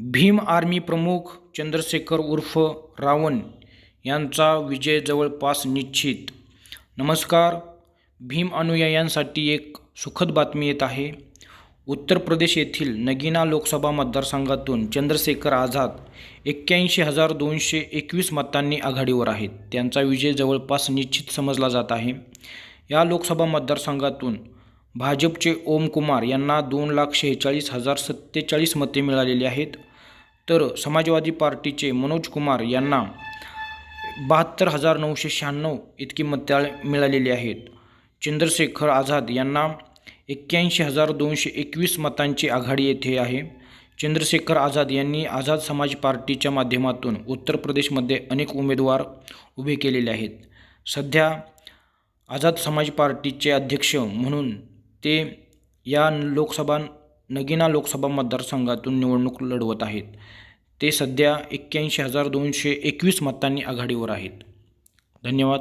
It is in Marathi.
भीम आर्मी प्रमुख चंद्रशेखर उर्फ रावण यांचा विजय जवळपास निश्चित. नमस्कार. भीम अनुयायांसाठी एक सुखद बातमी येत आहे. उत्तर प्रदेश येथील नगिना लोकसभा मतदारसंघातून चंद्रशेखर आझाद एक्क्याऐंशी हजार दोनशे एकवीस मतांनी आघाडीवर आहेत. त्यांचा विजय जवळपास निश्चित समजला जात आहे. या लोकसभा मतदारसंघातून भाजपचे ओम कुमार यांना दोन लाख शेहेचाळीस हजार सत्तेचाळीस मते मिळालेली आहेत. तर समाजवादी पार्टीचे मनोज कुमार यांना बहात्तर हजार नऊशे शहाण्णव इतकी मते मिळालेली आहेत. चंद्रशेखर आझाद यांना एक्क्याऐंशी हजार दोनशे एकवीस मतांची आघाडी येथे आहे. चंद्रशेखर आझाद यांनी आझाद समाज पार्टीच्या माध्यमातून उत्तर प्रदेशमध्ये अनेक उमेदवार उभे केलेले आहेत. सध्या आझाद समाज पार्टीचे अध्यक्ष म्हणून ते या लोकसभा नगिना लोकसभा मतदारसंघातून निवडणूक लढवत आहेत. ते सध्या एक्क्याऐंशी हजार दोनशे एकवीस मतांनी आघाडीवर आहेत. धन्यवाद.